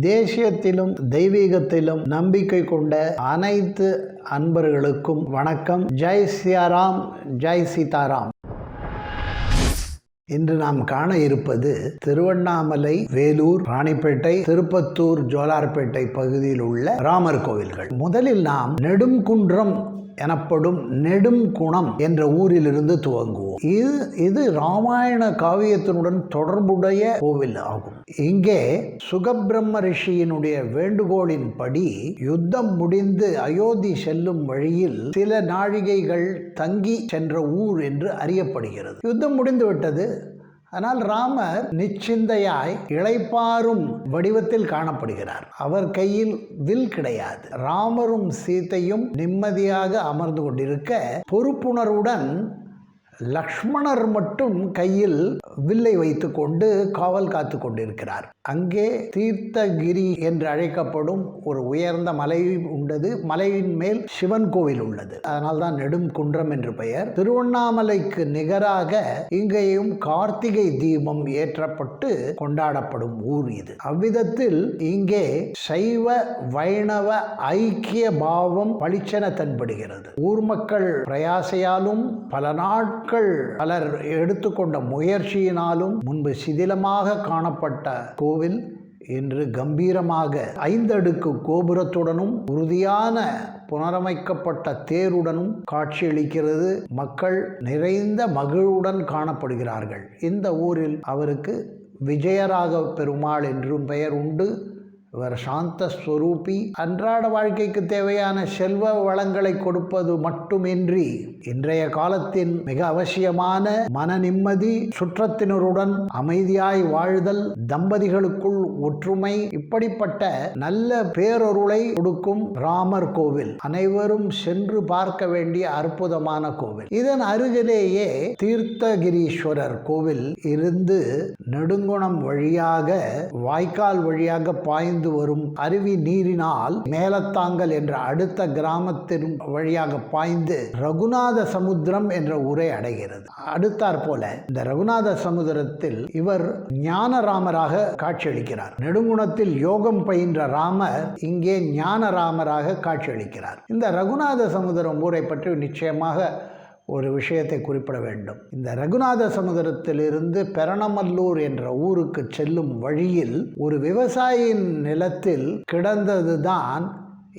தேசியத்திலும் தெய்வீகத்திலும் நம்பிக்கை கொண்ட அனைத்து அன்பர்களுக்கும் வணக்கம். ஜெய் சியாராம் ஜெய் சீதாராம். இன்று நாம் காண இருப்பது திருவண்ணாமலை வேலூர் ராணிப்பேட்டை திருப்பத்தூர் ஜோலார்பேட்டை பகுதியில் உள்ள ராமர் கோவில்கள். முதலில் நாம் நெடுங்குன்றம் எனப்படும் நெடுங்குணம் என்ற ஊரிலிருந்து துவங்குவோம். இது இது ராமாயண காவியத்தினுடன் தொடர்புடைய கோவில் ஆகும். இங்கே சுகபிரம்ம ரிஷியினுடைய வேண்டுகோளின்படி யுத்தம் முடிந்து அயோத்தி செல்லும் வழியில் சில நாழிகைகள் தங்கி சென்ற ஊர் என்று அறியப்படுகிறது. யுத்தம் முடிந்து விட்டது. ஆனால் ராமர் நிச்சிந்தையாய் இளைப்பாறும் வடிவத்தில் காணப்படுகிறார். அவர் கையில் வில் கிடையாது. ராமரும் சீதையும் நிம்மதியாக அமர்ந்து கொண்டிருக்க பொறுப்புணர்வுடன் லக்ஷ்மணர் மட்டும் கையில் வில்லை வைத்துக்கொண்டு காவல் காத்து கொண்டிருக்கிறார். அங்கே தீர்த்தகிரி என்று அழைக்கப்படும் ஒரு உயர்ந்த மலை உள்ளது மலையின் மேல் சிவன் கோவில் உள்ளது. அதனால் தான் நெடும் குன்றம் என்று பெயர். திருவண்ணாமலைக்கு நிகராக இங்கேயும் கார்த்திகை தீபம் ஏற்றப்பட்டு கொண்டாடப்படும் ஊர் இது. அவ்விதத்தில் இங்கே சைவ வைணவ ஐக்கிய பாவம் பளிச்சென தென்படுகிறது. ஊர் மக்கள் பிரயாசையாலும் பல மக்கள் பலர் எடுத்துக்கொண்ட முயற்சியினாலும் முன்பு சிதிலமாக காணப்பட்ட கோவில் இன்று கம்பீரமாக ஐந்தடுக்கு கோபுரத்துடனும் உறுதியான புனரமைக்கப்பட்ட தேருடனும் காட்சியளிக்கிறது. மக்கள் நிறைந்த மகிழ்வுடன் காணப்படுகிறார்கள். இந்த ஊரில் அவருக்கு விஜயராக பெருமாள் என்றும் பெயர் உண்டு. இவர் சாந்த ஸ்வரூபி. அன்றாட வாழ்க்கைக்கு தேவையான செல்வ வளங்களை கொடுப்பது மட்டுமின்றி இன்றைய காலத்தின் மிக அவசியமான மன நிம்மதி சுற்றத்தினருடன் அமைதியாய் வாழ்தல் தம்பதிகளுக்குள் ஒற்றுமை இப்படிப்பட்ட நல்ல பேரொருளை கொடுக்கும் ராமர் கோவில். அனைவரும் சென்று பார்க்க வேண்டிய அற்புதமான கோவில். இதன் அருகிலேயே தீர்த்தகிரீஸ்வரர் கோவில் இருந்து நெடுங்குணம் வழியாக வாய்க்கால் வழியாக பாய்ந்து வரும் அருவி நீரினால் மேலத்தாங்கல் என்ற அடுத்த கிராமத்தின் வழியாக பாய்ந்து ரகுநாத சமுத்திரம் என்ற ஊரை அடைகிறது. அடுத்தாற் போல இந்த ரகுநாத சமுதிரத்தில் இவர் ஞானராமராக காட்சியளிக்கிறார். நெடுங்குணத்தில் யோகம் பயின்ற ராமர் இங்கே ஞானராமராக காட்சியளிக்கிறார். இந்த ரகுநாத சமுதிரம் ஊரை பற்றி நிச்சயமாக ஒரு விஷயத்தை குறிப்பிட வேண்டும். இந்த ரகுநாத சமுதிரத்திலிருந்து பெரணமல்லூர் என்ற ஊருக்கு செல்லும் வழியில் ஒரு விவசாயியின் நிலத்தில் கிடந்ததுதான்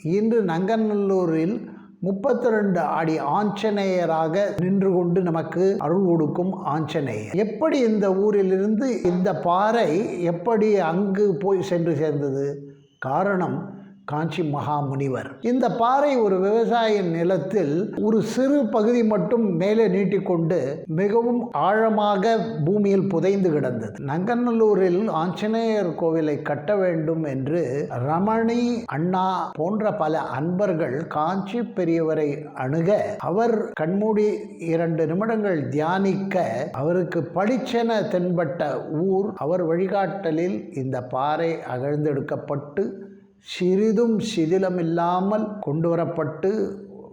இன்று நங்கநல்லூரில் முப்பத்தி ரெண்டு அடி ஆஞ்சநேயராக நின்று கொண்டு நமக்கு அருள் கொடுக்கும் ஆஞ்சநேயர். எப்படி இந்த ஊரிலிருந்து இந்த பாறை எப்படி அங்கு போய் சென்று சேர்ந்தது? காரணம் காஞ்சி மகாமுனிவர். இந்த பாறை ஒரு விவசாய நிலத்தில் ஒரு சிறு பகுதி மட்டும் மேலே நீட்டிக்கொண்டு மிகவும் ஆழமாக பூமியில் புதைந்து கிடந்தது. நங்கநல்லூரில் ஆஞ்சநேயர் கோவிலை கட்ட வேண்டும் என்று ரமணி அண்ணா போன்ற பல அன்பர்கள் காஞ்சி பெரியவரை அணுக அவர் கண்மூடி இரண்டு நிமிடங்கள் தியானிக்க அவருக்கு பளிச்சென தென்பட்ட ஊர். அவர் வழிகாட்டலில் இந்த பாறை அகழ்ந்தெடுக்கப்பட்டு சிறிதும் சிதிலமில்லாமல் கொண்டு வரப்பட்டு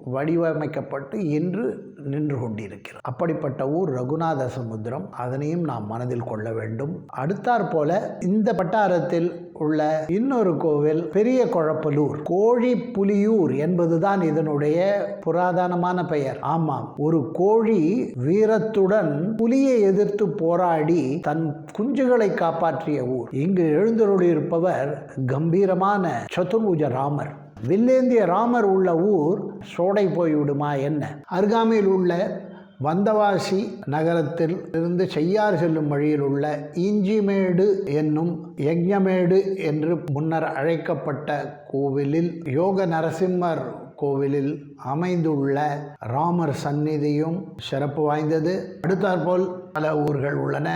வடிவமைக்கப்பட்டு இன்று நின்று கொண்டிருக்கிறது. அப்படிப்பட்ட ஊர் ரகுநாத சமுத்திரம் அதனையும் நாம் மனதில் கொள்ள வேண்டும். அடுத்தாற் போல இந்த வட்டாரத்தில் உள்ள இன்னொரு கோவில் பெரிய குழப்பலூர். கோழி புலியூர் என்பதுதான் இதனுடைய புராதனமான பெயர். ஆமாம் ஒரு கோழி வீரத்துடன் புலியை எதிர்த்து போராடி தன் குஞ்சுகளை காப்பாற்றிய ஊர். இங்கு எழுந்தருளியிருப்பவர் கம்பீரமான சதுர்புஜ ராமர் வில்லேந்திய ராமர் உள்ள ஊர் சோடை போய்விடுமா என்ன? அருகாமையில் உள்ள வந்தவாசி நகரத்தில் இருந்து செய்யார் செல்லும் வழியில் உள்ள இஞ்சிமேடு என்னும் யஜ்ஞமேடு என்று முன்னர் அழைக்கப்பட்ட கோவிலில் யோக நரசிம்மர் கோவிலில் அமைந்துள்ள ராமர் சந்நிதியும் சிறப்பு வாய்ந்தது. அடுத்தாற்போல் பல ஊர்கள் உள்ளன.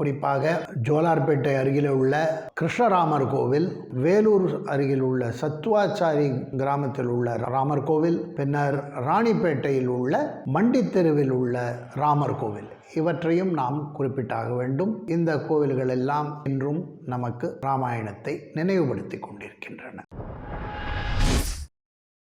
குறிப்பாக ஜோலார்பேட்டை அருகில் உள்ள கிருஷ்ணராமர் கோவில் வேலூர் அருகில் உள்ள சத்துவாச்சாரி கிராமத்தில் உள்ள ராமர் கோவில் பின்னர் ராணிப்பேட்டையில் உள்ள மண்டித்தெருவில் உள்ள ராமர் கோவில். இவற்றையும் நாம் குறிப்பிட்டாக வேண்டும். இந்த கோவில்கள் எல்லாம் இன்றும் நமக்கு ராமாயணத்தை நினைவுபடுத்தி கொண்டிருக்கின்றன.